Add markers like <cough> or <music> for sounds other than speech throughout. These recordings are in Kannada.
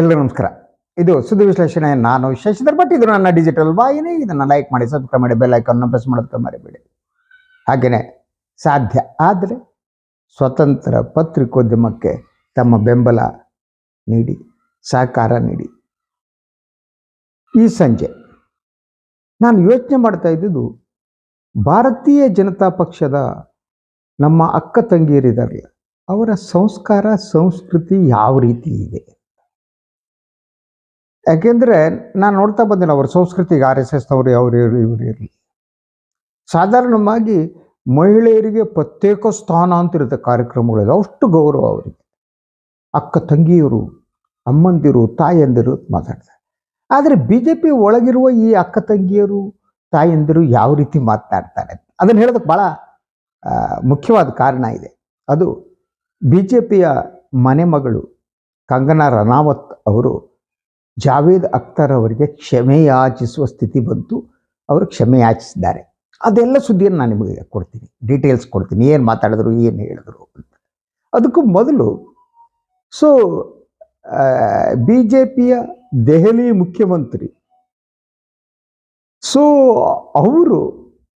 ಎಲ್ಲರೂ ನಮಸ್ಕಾರ. ಇದು ಸುದ್ದಿ ವಿಶ್ಲೇಷಣೆ. ನಾನು ಶಶಿಧರ್ ಭಟ್. ಇದು ನನ್ನ ಡಿಜಿಟಲ್ ವಾಹಿನಿ. ಇದನ್ನು ಲೈಕ್ ಮಾಡಿ ಸಬ್ಸ್ಕ್ರೈಬ್ ಮಾಡಿ ಬೆಲ್ ಐಕನ್ನ ಪ್ರೆಸ್ ಮಾಡೋದಕ್ಕೆ ಮರಿಬೇಡಿ. ಹಾಗೆಯೇ ಸಾಧ್ಯ ಆದರೆ ಸ್ವತಂತ್ರ ಪತ್ರಿಕೋದ್ಯಮಕ್ಕೆ ತಮ್ಮ ಬೆಂಬಲ ನೀಡಿ, ಸಹಕಾರ ನೀಡಿ. ಈ ಸಂಜೆ ನಾನು ಯೋಚನೆ ಮಾಡ್ತಾ ಇದ್ದುದು ಭಾರತೀಯ ಜನತಾ ಪಕ್ಷದ ನಮ್ಮ ಅಕ್ಕ ತಂಗಿಯರಿದಾರಲ್ಲ, ಅವರ ಸಂಸ್ಕಾರ, ಸಂಸ್ಕೃತಿ ಯಾವ ರೀತಿ ಇದೆ? ಯಾಕೆಂದ್ರೆ ನಾನು ನೋಡ್ತಾ ಬಂದಿಲ್ಲ ಅವ್ರ ಸಂಸ್ಕೃತಿಗೆ ಆರ್ ಎಸ್ ಎಸ್ನವರು ಅವರು, ಇವ್ರು, ಇವರು ಇರಲಿ. ಸಾಧಾರಣವಾಗಿ ಮಹಿಳೆಯರಿಗೆ ಪ್ರತ್ಯೇಕ ಸ್ಥಾನ ಅಂತ ಇರುತ್ತೆ ಕಾರ್ಯಕ್ರಮಗಳಿದೆ ಅಷ್ಟು ಗೌರವ ಅವರಿಗೆ. ಅಕ್ಕ ತಂಗಿಯರು, ಅಮ್ಮಂದಿರು, ತಾಯಂದಿರು ಮಾತಾಡ್ತಾರೆ. ಆದರೆ ಬಿ ಜೆ ಪಿ ಒಳಗಿರುವ ಈ ಅಕ್ಕ ತಂಗಿಯರು, ತಾಯಂದಿರು ಯಾವ ರೀತಿ ಮಾತನಾಡ್ತಾರೆ? ಅದನ್ನು ಹೇಳೋದಕ್ಕೆ ಭಾಳ ಮುಖ್ಯವಾದ ಕಾರಣ ಇದೆ. ಅದು ಬಿ ಜೆ ಪಿಯ ಮನೆಮಗಳು ಕಂಗನಾ ರನಾವತ್ ಅವರು ಜಾವೇದ್ ಅಖ್ತರ್ ಅವರಿಗೆ ಕ್ಷಮೆ ಯಾಚಿಸುವ ಸ್ಥಿತಿ ಬಂತು. ಅವರು ಕ್ಷಮೆ ಯಾಚಿಸಿದ್ದಾರೆ. ಅದೆಲ್ಲ ಸುದ್ದಿಯನ್ನು ನಾನು ನಿಮಗೆ ಕೊಡ್ತೀನಿ. ಡೀಟೇಲ್ಸ್ ಕೊಡ್ತೀನಿ. ಏನು ಮಾತಾಡಿದ್ರು, ಏನು ಹೇಳಿದ್ರು ಅಂತ. ಅದಕ್ಕೂ ಮೊದಲು ಸೊ ಬಿ ಜೆ ಪಿಯ ದೆಹಲಿ ಮುಖ್ಯಮಂತ್ರಿ ಸೊ ಅವರು,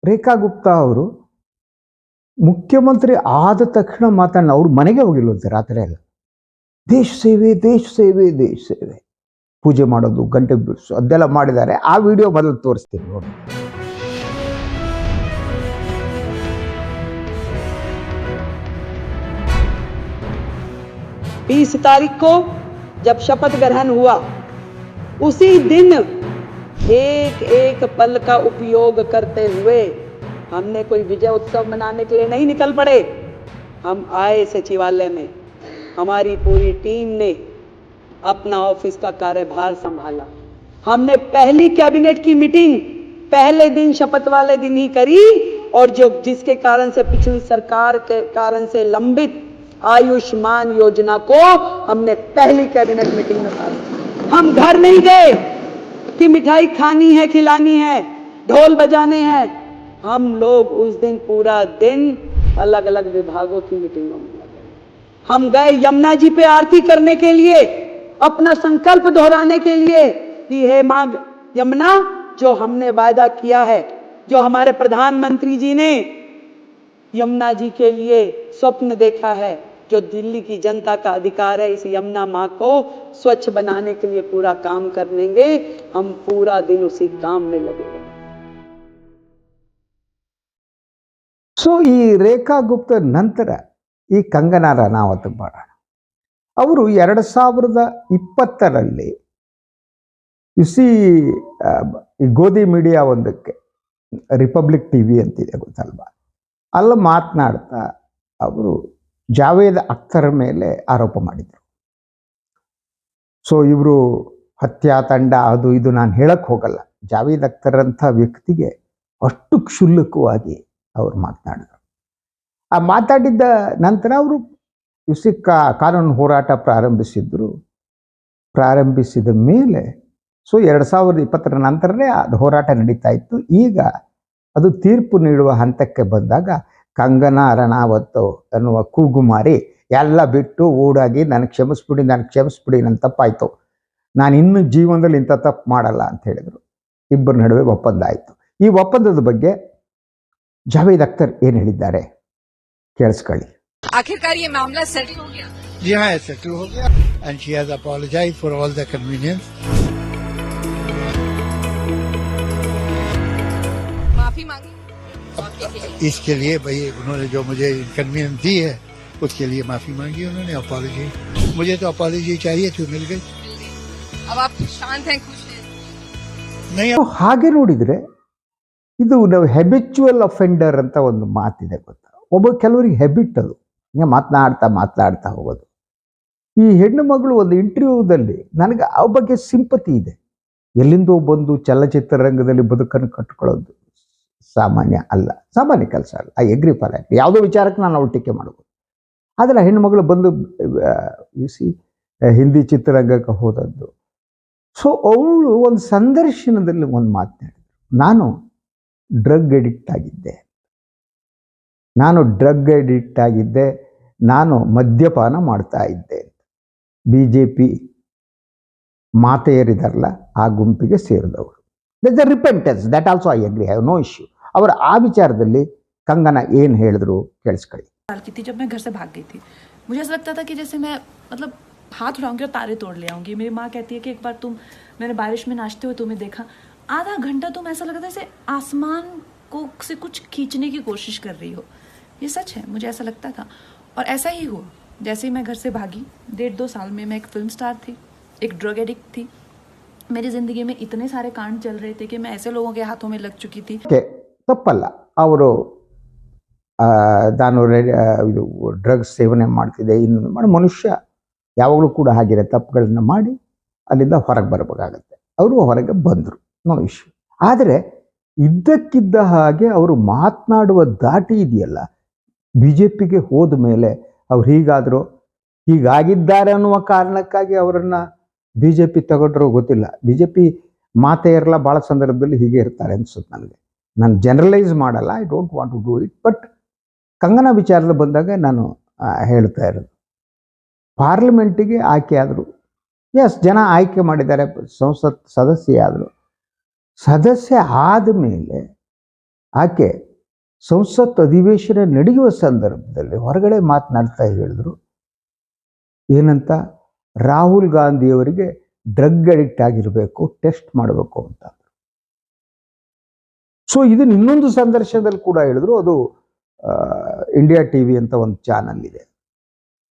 ರೇಖಾ ಗುಪ್ತಾ ಅವರು, ಮುಖ್ಯಮಂತ್ರಿ ಆದ ತಕ್ಷಣ ಮಾತಾಡ ಅವ್ರ ಮನೆಗೆ ಹೋಗಿಲ್ವಂತೆ ರಾತ್ರಿ ಎಲ್ಲ. ದೇಶ ಸೇವೆ ದೇಶ ಸೇವೆ ದೇಶ ಸೇವೆ. ಪೂಜೆ ಮಾಡೋದು ಗಂಟೆ ಬಿಡಿಸು ಅದೆಲ್ಲ ಮಾಡಿದ್ದಾರೆ ಆ ವಿಡಿಯೋ ಮೊದಲು ತೋರಿಸ್ತೀನಿ ನೋಡಿ बीस तारीख को जब शपथ ग्रहण हुआ उसी दिन एक एक पल का उपयोग करते हुए हमने कोई विजय उत्सव मनाने के लिए नहीं निकल पड़े हम आए सचिवालय में हमारी पूरी टीम ने अपना ऑफ़िस का कार्यभार संभाला। हमने पहली कैबिनेट की मीटिंग पहले दिन, शपथ वाले दिन ही करी और जो, जिसके कारण से पिछली सरकार के कारण से लंबित आयुष्मान योजना को हमने पहली कैबिनेट मीटिंग में पास हम घर नहीं गए कि मिठाई खानी है, खिलानी है, ढोल बजाने हैं। हम लोग उस दिन पूरा दिन अलग अलग विभागों की मीटिंगों में हम गए यमुना जी पे आरती करने के लिए। अपना संकल्प दोहराने के लिए कि हे मां यमुना जो हमने वायदा किया है जो हमारे प्रधानमंत्री जी ने यमुना जी के लिए स्वप्न देखा है जो दिल्ली की जनता का अधिकार है इस यमुना माँ को स्वच्छ बनाने के लिए पूरा काम कर लेंगे हम पूरा दिन उसी काम में लगे रहे ಸೊ ಈ ರೇಖಾ ಗುಪ್ತ ನಂತರ ಈ ಕಂಗನಾ ರನಾವತ್ ಮಾಡೋಣ ಅವರು ಎರಡು ಸಾವಿರದ ಇಪ್ಪತ್ತರಲ್ಲಿ ಯುಸಿ ಈ ಗೋಧಿ ಮೀಡಿಯಾ ಒಂದಕ್ಕೆ ರಿಪಬ್ಲಿಕ್ ಟಿ ವಿ ಅಂತಿದೆ, ಗೊತ್ತಲ್ವಾ? ಅಲ್ಲಿ ಮಾತನಾಡ್ತಾ ಅವರು ಜಾವೇದ್ ಅಖ್ತರ್ ಮೇಲೆ ಆರೋಪ ಮಾಡಿದರು. ಸೊ ಇವರು ಹತ್ಯಾ ತಂಡ ಅದು ಇದು ನಾನು ಹೇಳಕ್ಕೆ ಹೋಗಲ್ಲ. ಜಾವೇದ್ ಅಖ್ತರ್ ಅಂತ ವ್ಯಕ್ತಿಗೆ ಅಷ್ಟು ಕ್ಷುಲ್ಲಕವಾಗಿ ಅವರು ಮಾತನಾಡಿದರು. ಆ ಮಾತಾಡಿದ್ದ ನಂತರ ಅವರು ಯುಸಿ ಕಾ ಕಾನೂನು ಹೋರಾಟ ಪ್ರಾರಂಭಿಸಿದ್ರು. ಪ್ರಾರಂಭಿಸಿದ ಮೇಲೆ, ಸೊ ಎರಡು ಸಾವಿರದ ಇಪ್ಪತ್ತರ ನಂತರನೇ ಅದು ಹೋರಾಟ ನಡೀತಾ ಇತ್ತು. ಈಗ ಅದು ತೀರ್ಪು ನೀಡುವ ಹಂತಕ್ಕೆ ಬಂದಾಗ, ಕಂಗನಾ ರಣಾವತ್ ಅನ್ನುವ ಕೂಗುಮಾರಿ, ಎಲ್ಲ ಬಿಟ್ಟು ಓಡಾಗಿ ನನಗೆ ಕ್ಷಮಿಸ್ಬಿಡಿ ನನಗೆ ಕ್ಷಮಿಸ್ಬಿಡಿ ನನ್ನ ತಪ್ಪಾಯಿತು. ನಾನು ಇನ್ನು ಜೀವನದಲ್ಲಿ ಇಂಥ ತಪ್ಪು ಮಾಡಲ್ಲ ಅಂತ ಹೇಳಿದರು. ಇಬ್ಬರ ನಡುವೆ ಒಪ್ಪಂದ ಆಯಿತು. ಈ ಒಪ್ಪಂದದ ಬಗ್ಗೆ ಜಾವೇದ್ ಅಖ್ತರ್ ಏನು ಹೇಳಿದ್ದಾರೆ? ಕೇಳಿಸ್ಕೊಳ್ಳಿ. आखिरकार ये मामला सेटल हो गया जी हाँ सेटल हो गया and she has apologise for all the convenience माफी मांगी मौके के लिए इसके लिए भाई उन्होंने जो मुझे इनकन्वीनियंस दी है उसके लिए माफी मांगी उन्होंने अपॉलोजी मुझे तो अपॉलोजी चाहिए थी मिल गई अब आप शांत हैं खुश हैं नहीं ನಾವು ಹಾಗೆ ನೋಡಿದರೆ ಇದು ನಾವು ಹೆಬಿಚುವಲ್ ಅಫೆಂಡರ್ ಅಂತ ಒಂದು ಮಾತಿದೆ ಗೊತ್ತಾ ಒಬ್ಬ ಕೆಲವರಿಗೆ ಹೆಬಿಟ್ ಅದು ಹಿಂಗೆ ಮಾತನಾಡ್ತಾ ಮಾತನಾಡ್ತಾ ಹೋಗೋದು. ಈ ಹೆಣ್ಣು ಮಗಳು ಒಂದು ಇಂಟರ್ವ್ಯೂದಲ್ಲಿ ನನಗೆ ಆ ಬಗ್ಗೆ ಸಿಂಪತಿ ಇದೆ. ಎಲ್ಲಿಂದೋ ಬಂದು ಚಲನಚಿತ್ರರಂಗದಲ್ಲಿ ಬದುಕನ್ನು ಕಟ್ಕೊಳ್ಳೋದು ಸಾಮಾನ್ಯ ಅಲ್ಲ, ಸಾಮಾನ್ಯ ಕೆಲಸ ಅಲ್ಲ. ಐ ಎಗ್ರಿ ಫಾರ್ ಯಾವುದೋ ವಿಚಾರಕ್ಕೆ ನಾನು ಅವ್ರು ಟೀಕೆ ಮಾಡ್ಬೋದು. ಆದರೆ ಹೆಣ್ಣು ಮಗಳು ಬಂದು ಯು ಸಿ ಹಿಂದಿ ಚಿತ್ರರಂಗಕ್ಕೆ ಹೋದದ್ದು. ಸೊ ಅವಳು ಒಂದು ಸಂದರ್ಶನದಲ್ಲಿ ಒಂದು ಮಾತನಾಡಿದ್ರು ನಾನು ಡ್ರಗ್ ಎಡಿಕ್ಟ್ ಆಗಿದ್ದೆ. ನಾನು ಡ್ರಗ್ ಎಡಿಕ್ಟ್ ಆಗಿದ್ದೆ. ನಾನು ಮದ್ಯಪಾನ ಮಾಡ್ತಾ ಇದ್ದೆ ಬಿ ಜೆ ಪಿ ಮಾತೆಯರಿದಾರಲ್ಲ ಆ ಗುಂಪಿಗೆ ಸೇರಿದವರು thus the repentance that also I agree have no issue ಅವರ ಆ ವಿಚಾರದಲ್ಲಿ ಕಂಗನ ಏನು ಹೇಳಿದ್ರು ಕೇಳಿಸ್ಕೊಳ್ಳಿ साल की थी जब मैं घर से भाग गई थी मुझे ऐसा लगता था कि जैसे मैं मतलब हाथ उठाऊंगी और तारे तोड़ ले आऊंगी मेरी माँ कहती है कि एक बार तुम मैंने बारिश में नाचते हुए तुम्हें देखा आधा घंटा तुम ऐसा लगा था जैसे आसमान को से कुछ खींचने की कोशिश कर रही हो ये सच है मुझे ऐसा लगता था और ऐसा ही हुआ जैसे ही मैं घर से भागी डेढ़ दो साल में मैं एक फिल्म स्टार थी एक ड्रग एडिक्ट थी मेरी ज़िंदगी में इतने सारे कांड चल रहे थे कि मैं ऐसे लोगों के हाथों में लग चुकी थी ಓಕೆ ತಪ್ಪಲ್ಲ ಅವರು ನಾನು ರೆ- ಆ, ಇದು ಡ್ರಗ್ಸ್ ಸೇವನೆ ಮಾಡ್ತಿದ್ದೆ ಇನ್ನು ಮಾಡಿ ಮನುಷ್ಯ ಯಾವಾಗಲೂ ಕೂಡ ಹಾಗೆ ತಪ್ಪುಗಳನ್ನ ಮಾಡಿ ಅಲ್ಲಿಂದ ಹೊರಗೆ ಬರಬೇಕಾಗತ್ತೆ ಅವರು ಹೊರಗೆ ಬಂದರು ನೋ ಇಶ್ಯೂ ಆದರೆ ಇದ್ದಕ್ಕಿದ್ದ ಹಾಗೆ ಅವರು ಮಾತನಾಡುವ ದಾಟಿ ಇದೆಯಲ್ಲ ಬಿ ಜೆ ಪಿಗೆ ಹೋದ ಮೇಲೆ ಅವ್ರು ಹೀಗಾದರೂ, ಹೀಗಾಗಿದ್ದಾರೆ ಅನ್ನುವ ಕಾರಣಕ್ಕಾಗಿ ಅವರನ್ನು ಬಿ ಜೆ ಪಿ ತಗೊಂಡ್ರೋ ಗೊತ್ತಿಲ್ಲ. ಬಿ ಜೆ ಪಿ ಮಾತೆಯರೆಲ್ಲ ಭಾಳ ಸಂದರ್ಭದಲ್ಲಿ ಹೀಗೆ ಇರ್ತಾರೆ ಅನ್ಸುತ್ತೆ ನನಗೆ. ನಾನು ಜನರಲೈಸ್ ಮಾಡಲ್ಲ I don't want to do it but Kangana ವಿಚಾರದಲ್ಲಿ ಬಂದಾಗ ನಾನು ಹೇಳ್ತಾ ಇರೋದು. ಪಾರ್ಲಿಮೆಂಟಿಗೆ ಆಯ್ಕೆ ಆದರು ಎಸ್ ಜನ ಆಯ್ಕೆ ಮಾಡಿದ್ದಾರೆ, ಸಂಸತ್ ಸದಸ್ಯ ಆದರು ಸದಸ್ಯ ಆದ ಮೇಲೆ ಆಕೆ ಸಂಸತ್ ಅಧಿವೇಶನ ನಡೆಯುವ ಸಂದರ್ಭದಲ್ಲಿ ಹೊರಗಡೆ ಮಾತನಾಡ್ತಾ ಹೇಳಿದ್ರು ಏನಂತ? ರಾಹುಲ್ ಗಾಂಧಿಯವರಿಗೆ ಡ್ರಗ್ ಅಡಿಕ್ಟ್ ಆಗಿರಬೇಕು ಟೆಸ್ಟ್ ಮಾಡಬೇಕು ಅಂತ ಸೊ ಇದನ್ನ ಇನ್ನೊಂದು ಸಂದರ್ಶನದಲ್ಲಿ ಕೂಡ ಹೇಳಿದ್ರು ಅದು ಇಂಡಿಯಾ ಟಿ ವಿ ಅಂತ ಒಂದು ಚಾನಲ್ ಇದೆ.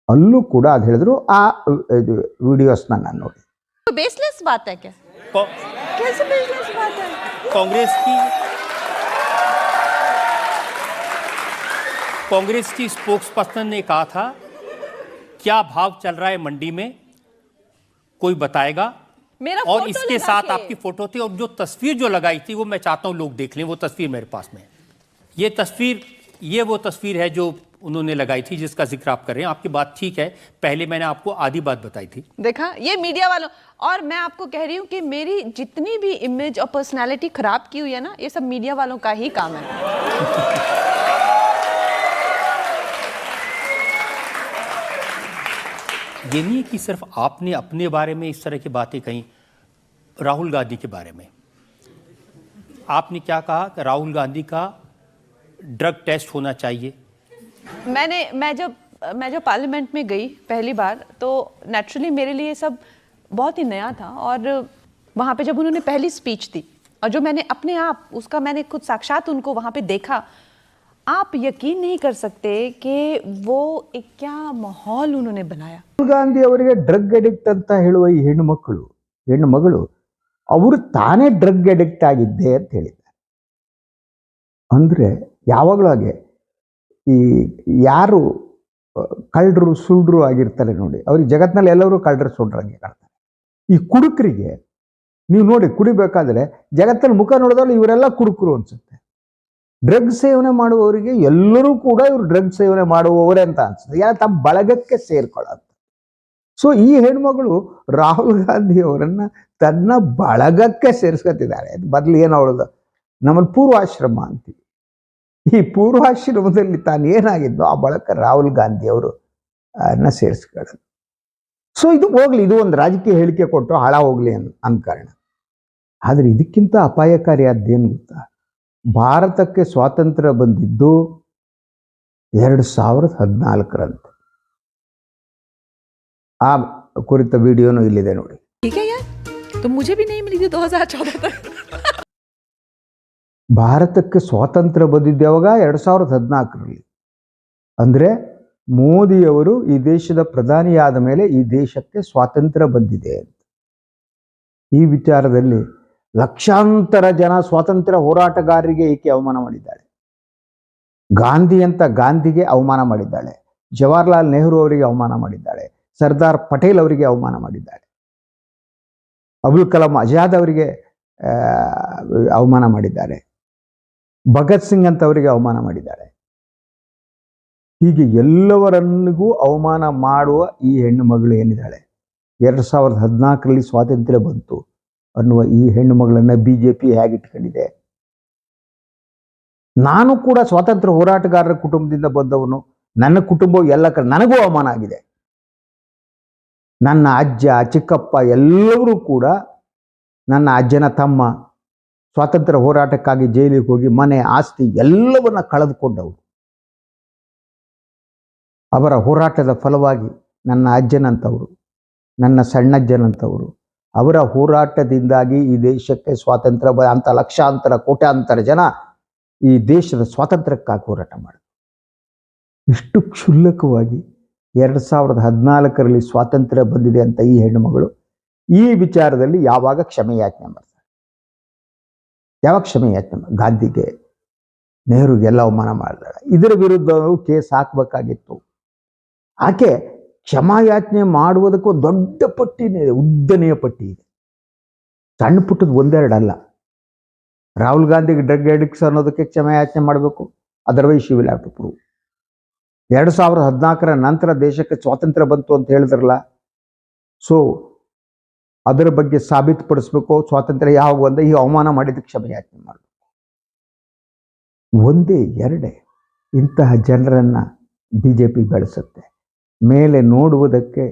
ಅಲ್ಲೂ ಕೂಡ ಅದು ಹೇಳಿದ್ರು ಆ ಇದು ವಿಡಿಯೋಸ್ನ ನಾನು ನೋಡಿ तो कांग्रेस की स्पोक्स पर्सन ने कहा था क्या भाव चल रहा है मंडी में? कोई बताएगा। मेरा और इसके साथ आपकी फ़ोटो थी और जो तस्वीर जो लगाई थी वो मैं चाहता हूँ लोग देख लें वो तस्वीर मेरे पास में ये तस्वीर ये वो तस्वीर है जो उन्होंने लगाई थी जिसका ज़िक्र आप कर रहे हैं। आपकी बात ठीक है पहले मैंने आपको आधी बात बताई थी। देखा ये मीडिया वालों और मैं आपको कह रही हूँ कि मेरी जितनी भी इमेज और पर्सनालिटी खराब की हुई है ना ये सब मीडिया वालों का ही काम है। <laughs> ये नहीं है कि सिर्फ़ आपने अपने बारे में इस तरह की बातें कही, राहुल गांधी के बारे में। आपने क्या कहा कि राहुल गांधी का ड्रग टेस्ट होना चाहिए? मैंने, मैं जब मैं जब पार्लियामेंट में गई पहली बार तो नेचुरली मेरे लिए सब बहुत ही नया था और वहाँ पे जब उन्होंने पहली स्पीच दी, और जो मैंने अपने आप, उसका मैंने खुद साक्षात उनको वहाँ पे देखा आप यकीन नहीं कर सकते कि वो एक क्या माहौल उन्होंने बनाया ರಾಹುಲ್ ಗಾಂಧಿ ಅವರಿಗೆ ಡ್ರಗ್ ಅಡಿಕ್ಟ್ ಅಂತ ಹೇಳುವ ಈ ಹೆಣ್ಣು ಮಕ್ಕಳು ಹೆಣ್ಣು ಮಗಳು ಅವರು ತಾನೇ ಡ್ರಗ್ ಅಡಿಕ್ಟ್ ಆಗಿದ್ದೆ ಅಂತ ಹೇಳಿದ್ದಾರೆ ಅಂದ್ರೆ ಯಾವಾಗಲೂ ಹಾಗೆ ಈ ಯಾರು ಆ, ಕಳ್ಳರು ಸುಳ್ರು ಆಗಿರ್ತಾರೆ ನೋಡಿ ಅವ್ರಿಗೆ ಜಗತ್ನಲ್ಲಿ ಎಲ್ಲರೂ ಕಳ್ಳರು ಸುಳ್ರಂಗೆ ಕಾಣ್ತಾರೆ ಈ ಕುಡುಕರಿಗೆ ನೀವು ನೋಡಿ ಕುಡಿಬೇಕಾದ್ರೆ ಜಗತ್ತಲ್ಲಿ ಮುಖ ನೋಡಿದ್ರೆ ಇವರೆಲ್ಲ ಕುಡುಕರು ಅನ್ಸುತ್ತೆ ಡ್ರಗ್ ಸೇವನೆ ಮಾಡುವವರಿಗೆ ಎಲ್ಲರೂ ಕೂಡ ಇವರು ಡ್ರಗ್ ಸೇವನೆ ಮಾಡುವವರೇ ಅಂತ ಅನ್ಸುತ್ತೆ. ಯಾರು ತಮ್ಮ ಬಳಗಕ್ಕೆ ಸೇರ್ಕೊಳ್ಳೋದು. ಸೊ ಈ ಹೆಣ್ಮಗಳು ರಾಹುಲ್ ಗಾಂಧಿ ಅವರನ್ನ ತನ್ನ ಬಳಗಕ್ಕೆ ಸೇರಿಸ್ಕೊತಿದ್ದಾರೆ. ಬದಲು ಏನು ಅವಳದು ನಮ್ಮಲ್ಲಿ ಪೂರ್ವಾಶ್ರಮ ಅಂತೀವಿ. ಈ ಪೂರ್ವಾಶ್ರಮದಲ್ಲಿ ತಾನು ಏನಾಗಿದ್ದು ಆ ಬಳಕ ರಾಹುಲ್ ಗಾಂಧಿ ಅವರು ಅನ್ನ ಸೇರಿಸ್ಕೊಳ್ಳೋದು. ಸೊ ಇದು ಹೋಗ್ಲಿ, ಇದು ಒಂದು ರಾಜಕೀಯ ಹೇಳಿಕೆ ಕೊಟ್ಟು ಹಾಳ ಹೋಗ್ಲಿ ಅನ್ ಕಾರಣ. ಆದರೆ ಇದಕ್ಕಿಂತ ಅಪಾಯಕಾರಿಯಾದ್ದೇನು ಗೊತ್ತಾ? ಭಾರತಕ್ಕೆ ಸ್ವಾತಂತ್ರ್ಯ ಬಂದಿದ್ದು ಎರಡು ಸಾವಿರದ ಹದಿನಾಲ್ಕರಂತೆ. ಆ ಕುರಿತ ವಿಡಿಯೋನು ಇಲ್ಲಿದೆ ನೋಡಿ. ಭಾರತಕ್ಕೆ ಸ್ವಾತಂತ್ರ್ಯ ಬಂದಿದ್ದು ಯಾವಾಗ? ಎರಡು ಸಾವಿರದ ಹದಿನಾಲ್ಕರಲ್ಲಿ. ಅಂದರೆ ಮೋದಿಯವರು ಈ ದೇಶದ ಪ್ರಧಾನಿಯಾದ ಮೇಲೆ ಈ ದೇಶಕ್ಕೆ ಸ್ವಾತಂತ್ರ್ಯ ಬಂದಿದೆ ಅಂತ. ಈ ವಿಚಾರದಲ್ಲಿ ಲಕ್ಷಾಂತರ ಜನ ಸ್ವಾತಂತ್ರ್ಯ ಹೋರಾಟಗಾರರಿಗೆ ಈಕೆ ಅವಮಾನ ಮಾಡಿದ್ದಾಳೆ? ಗಾಂಧಿ ಅಂತ ಗಾಂಧಿಗೆ ಅವಮಾನ ಮಾಡಿದ್ದಾಳೆ. ಜವಾಹರ್ಲಾಲ್ ನೆಹರು ಅವರಿಗೆ ಅವಮಾನ ಮಾಡಿದ್ದಾಳೆ. ಸರ್ದಾರ್ ಪಟೇಲ್ ಅವರಿಗೆ ಅವಮಾನ ಮಾಡಿದ್ದಾಳೆ. ಅಬ್ದುಲ್ ಕಲಾಂ ಆಜಾದ್ ಅವರಿಗೆ ಅವಮಾನ ಮಾಡಿದ್ದಾರೆ. ಭಗತ್ ಸಿಂಗ್ ಅಂತ ಅವರಿಗೆ ಅವಮಾನ ಮಾಡಿದ್ದಾಳೆ ಹೀಗೆ ಎಲ್ಲವರನ್ನಿಗೂ ಅವಮಾನ ಮಾಡುವ ಈ ಹೆಣ್ಣು ಮಗಳು ಏನಿದ್ದಾಳೆ? ಎರಡು ಸಾವಿರದ ಹದಿನಾಲ್ಕರಲ್ಲಿ ಸ್ವಾತಂತ್ರ್ಯ ಬಂತು. ಅನ್ನುವ ಈ ಹೆಣ್ಣು ಮಗಳನ್ನ ಬಿ ಜೆ ಪಿ ಹೇಗಿಟ್ಕೊಂಡಿದೆ? ನಾನು ಕೂಡ ಸ್ವಾತಂತ್ರ್ಯ ಹೋರಾಟಗಾರರ ಕುಟುಂಬದಿಂದ ಬಂದವನು. ನನ್ನ ಕುಟುಂಬ ಎಲ್ಲ ಕಡೆ ನನಗೂ ಅವಮಾನ ಆಗಿದೆ. ನನ್ನ ಅಜ್ಜ, ಚಿಕ್ಕಪ್ಪ ಎಲ್ಲರೂ ಕೂಡ ನನ್ನ ಅಜ್ಜನ ತಮ್ಮ ಸ್ವಾತಂತ್ರ್ಯ ಹೋರಾಟಕ್ಕಾಗಿ ಜೈಲಿಗೆ ಹೋಗಿ ಮನೆ, ಆಸ್ತಿ ಎಲ್ಲವನ್ನ ಕಳೆದುಕೊಂಡವರು. ಅವರ ಹೋರಾಟದ ಫಲವಾಗಿ ನನ್ನ ಅಜ್ಜನಂಥವರು ನನ್ನ ಸಣ್ಣಜ್ಜನಂಥವರು ಅವರ ಹೋರಾಟದಿಂದಾಗಿ ಈ ದೇಶಕ್ಕೆ ಸ್ವಾತಂತ್ರ್ಯ ಅಂತ ಲಕ್ಷಾಂತರ, ಕೋಟ್ಯಾಂತರ ಜನ ಈ ದೇಶದ ಸ್ವಾತಂತ್ರ್ಯಕ್ಕಾಗಿ ಹೋರಾಟ ಮಾಡಿದ್ರು. ಇಷ್ಟು ಕ್ಷುಲ್ಲಕವಾಗಿ ಎರಡು ಸಾವಿರದ ಹದಿನಾಲ್ಕರಲ್ಲಿ ಸ್ವಾತಂತ್ರ್ಯ ಬಂದಿದೆ ಅಂತ ಈ ಹೆಣ್ಣುಮಗಳು ಈ ವಿಚಾರದಲ್ಲಿ ಯಾವಾಗ ಕ್ಷಮೆ ಯಾಚನೆ ಮಾಡ್ತಾರೆ? ಯಾವಾಗ ಕ್ಷಮೆ ಯಾಚನೆ ಮಾಡಿ ಗಾಂಧಿಗೆ ನೆಹರುಗೆಲ್ಲ ಅವಮಾನ ಮಾಡಿದಾಳೆ ಇದರ ವಿರುದ್ಧ ಕೇಸ್ ಹಾಕಬೇಕಾಗಿತ್ತು. ಆಕೆ ಕ್ಷಮಾಯಾಚನೆ ಮಾಡುವುದಕ್ಕೂ ದೊಡ್ಡ ಪಟ್ಟಿನೇ ಇದೆ, ಉದ್ದನೆಯ ಪಟ್ಟಿ ಇದೆ. ಸಣ್ಣ ಪುಟ್ಟದ ಒಂದೆರಡಲ್ಲ. ರಾಹುಲ್ ಗಾಂಧಿಗೆ ಡ್ರಗ್ ಎಡಿಕ್ಸ್ ಅನ್ನೋದಕ್ಕೆ ಕ್ಷಮೆಯಾಚನೆ ಮಾಡಬೇಕು otherwise you will have to prove ಎರಡು ಸಾವಿರದ ಹದಿನಾಲ್ಕರ ನಂತರ ದೇಶಕ್ಕೆ ಸ್ವಾತಂತ್ರ್ಯ ಬಂತು ಅಂತ ಹೇಳಿದ್ರಲ್ಲ ಸೊ ಅದರ ಬಗ್ಗೆ ಸಾಬೀತುಪಡಿಸ್ಬೇಕು, ಸ್ವಾತಂತ್ರ್ಯ ಯಾವಾಗ ಒಂದೇ ಈ ಅವಮಾನ ಮಾಡಿದ ಕ್ಷಮೆಯಾಚನೆ ಮಾಡಬೇಕು. ಒಂದೇ ಎರಡೇ ಇಂತಹ ಜನರನ್ನು ಬಿ ಜೆ ಪಿ ಬೆಳೆಸುತ್ತೆ. ಮೇಲೆ ನೋಡುವುದಕ್ಕೆ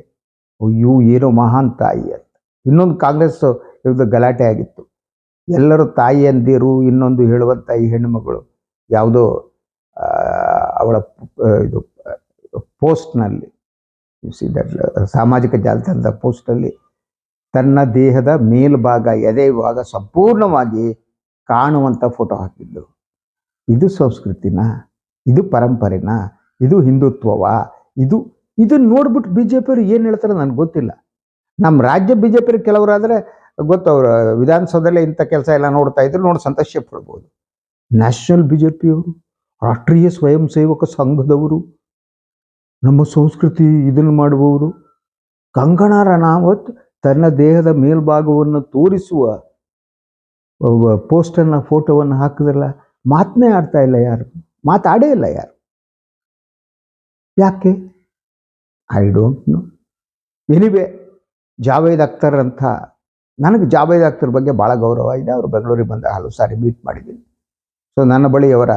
ಅಯ್ಯೋ, ಏನೋ ಮಹಾನ್ ತಾಯಿ ಅಂತ. ಇನ್ನೊಂದು ಕಾಂಗ್ರೆಸ್ ಇವ್ರದ್ದು ಗಲಾಟೆ ಆಗಿತ್ತು. ಎಲ್ಲರೂ ತಾಯಿಯಂದಿರು ಇನ್ನೊಂದು ಹೇಳುವಂಥ ಈ ಹೆಣ್ಣುಮಗಳು ಯಾವುದೋ ಅವಳ ಇದು, ಪೋಸ್ಟ್ನಲ್ಲಿ ಸಾಮಾಜಿಕ ಜಾಲತಾಣದ ಪೋಸ್ಟಲ್ಲಿ ತನ್ನ ದೇಹದ ಮೇಲ್ಭಾಗ, ಎದೆ ಭಾಗ ಸಂಪೂರ್ಣವಾಗಿ ಕಾಣುವಂಥ ಫೋಟೋ ಹಾಕಿದ್ದು. ಇದು ಸಂಸ್ಕೃತಿನ? ಇದು ಪರಂಪರೆನಾ? ಇದು ಹಿಂದುತ್ವವಾ? ಇದು ಇದನ್ನ ನೋಡ್ಬಿಟ್ಟು ಬಿ ಜೆ ಪಿಯವರು ಏನು ಹೇಳ್ತಾರೆ ನನಗೆ ಗೊತ್ತಿಲ್ಲ. ನಮ್ಮ ರಾಜ್ಯ ಬಿ ಜೆ ಪಿಯವ್ರು ಕೆಲವರಾದರೆ ಅವರು ವಿಧಾನಸೌಧದಲ್ಲೇ ಇಂಥ ಕೆಲಸ ಎಲ್ಲ ನೋಡ್ತಾ ಇದ್ರು, ನೋಡಿ ಸಂತೋಷ ಪಡ್ಬೋದು ನ್ಯಾಷನಲ್ ಬಿ ಜೆ ಪಿಯವರು ರಾಷ್ಟ್ರೀಯ ಸ್ವಯಂ ಸೇವಕ ಸಂಘದವರು, ನಮ್ಮ ಸಂಸ್ಕೃತಿ ಇದನ್ನು ಮಾಡುವವರು ಕಂಗಣ ರನಾವತ್ ತನ್ನ ದೇಹದ ಮೇಲ್ಭಾಗವನ್ನು ತೋರಿಸುವ ಪೋಸ್ಟನ್ನು ಫೋಟೋವನ್ನು ಹಾಕಿದ್ರಲ್ಲ, ಮಾತನೇ ಆಡ್ತಾ ಇಲ್ಲ ಯಾರು? ಮಾತಾಡೇ ಇಲ್ಲ ಯಾರು? ಯಾಕೆ? I don't know anyway Javed Akhtar ಅಂತ, ನನಗೆ ಜಾವೇದ್ ಅಖ್ತರ್ ಬಗ್ಗೆ ಭಾಳ ಗೌರವ ಇದೆ. ಅವರು ಬೆಂಗಳೂರಿಗೆ ಬಂದ ಹಲವು ಸಾರಿ ಮೀಟ್ ಮಾಡಿದ್ದೀನಿ. ಸೊ ನನ್ನ ಬಳಿ ಅವರ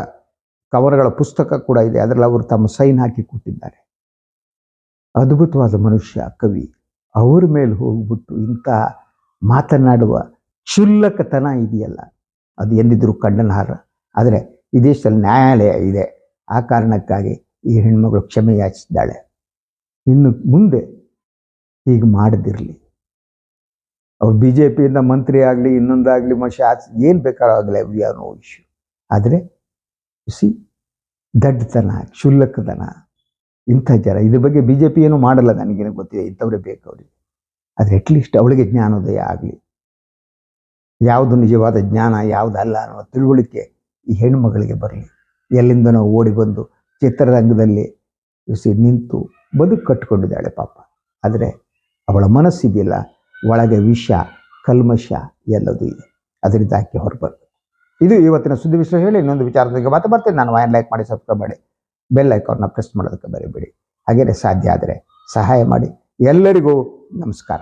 ಕವರ್ಗಳ ಪುಸ್ತಕ ಕೂಡ ಇದೆ. ಅದರಲ್ಲಿ ಅವರು ತಮ್ಮ ಸೈನ್ ಹಾಕಿ ಕೊಟ್ಟಿದ್ದಾರೆ ಅದ್ಭುತವಾದ ಮನುಷ್ಯ, ಕವಿ. ಅವ್ರ ಮೇಲೆ ಹೋಗ್ಬಿಟ್ಟು ಇಂಥ ಮಾತನಾಡುವ ಕ್ಷುಲ್ಲಕತನ ಇದೆಯಲ್ಲ, ಅದು ಎಂದಿದ್ರೂ ಖಂಡನಾರ್ಹ ಆದರೆ, ಈ ದೇಶದಲ್ಲಿ ನ್ಯಾಯಾಲಯ ಇದೆ. ಆ ಕಾರಣಕ್ಕಾಗಿ ಈ ಹೆಣ್ಮಗಳು ಕ್ಷಮೆ ಯಾಚಿಸಿದ್ದಾಳೆ ಇನ್ನು ಮುಂದೆ ಹೀಗೆ ಮಾಡದಿರಲಿ. ಅವ್ರು ಬಿ ಜೆ ಪಿಯಿಂದ ಮಂತ್ರಿ ಆಗಲಿ, ಇನ್ನೊಂದಾಗಲಿ ಶಾಸ್ ಏನು ಬೇಕಾರಾಗಲಿ ವಿ ಆರ್ ನೋ ಇಶ್ಯೂ ಆದರೆ ಸಿ ದಡ್ಡತನ, ಕ್ಷುಲ್ಲಕತನ, ಇಂಥ ಜನ. ಇದ್ರ ಬಗ್ಗೆ ಬಿ ಜೆ ಪಿ ಏನೂ ಮಾಡಲ್ಲ ನನಗೇನು ಗೊತ್ತಿದೆ, ಇಂಥವ್ರೇ ಬೇಕು ಅವರಿಗೆ. ಆದರೆ ಅಟ್ಲೀಸ್ಟ್ ಅವಳಿಗೆ ಜ್ಞಾನೋದಯ ಆಗಲಿ. ಯಾವುದು ನಿಜವಾದ ಜ್ಞಾನ, ಯಾವುದಲ್ಲ ಅನ್ನೋ ತಿಳುವಳಿಕೆ ಈ ಹೆಣ್ಣುಮಗಳಿಗೆ ಬರಲಿ. ಎಲ್ಲಿಂದನೋ ಓಡಿ ಬಂದು ಚಿತ್ರರಂಗದಲ್ಲಿ ಸಿ ನಿಂತು ಬದುಕು ಕಟ್ಟಿಕೊಂಡಿದ್ದಾಳೆ ಪಾಪ. ಆದರೆ ಅವಳ ಮನಸ್ಸಿದೆಯಲ್ಲ ಒಳಗೆ ವಿಷ, ಕಲ್ಮಶ ಎಲ್ಲದೂ ಇದೆ. ಅದರಿಂದ ಆಕೆ ಹೊರಬರ್ಬೇಕು ಇದು ಇವತ್ತಿನ ಸುದ್ದಿ ವಿಷಯ ಹೇಳಿ ಇನ್ನೊಂದು ವಿಚಾರದೊಂದಿಗೆ ಮಾತು ಬರ್ತೇನೆ ನಾನು ವಾಯನ್ ಲೈಕ್ ಮಾಡಿ ಸಬ್ಸ್ಕ್ರೈಬ್ ಮಾಡಿ. ಬೆಲ್ ಐಕಾನ್ನ ಪ್ರೆಸ್ ಮಾಡೋದಕ್ಕೆ ಬರೀಬೇಡಿ ಹಾಗೆಯೇ ಸಾಧ್ಯ ಆದರೆ ಸಹಾಯ ಮಾಡಿ. ಎಲ್ಲರಿಗೂ ನಮಸ್ಕಾರ.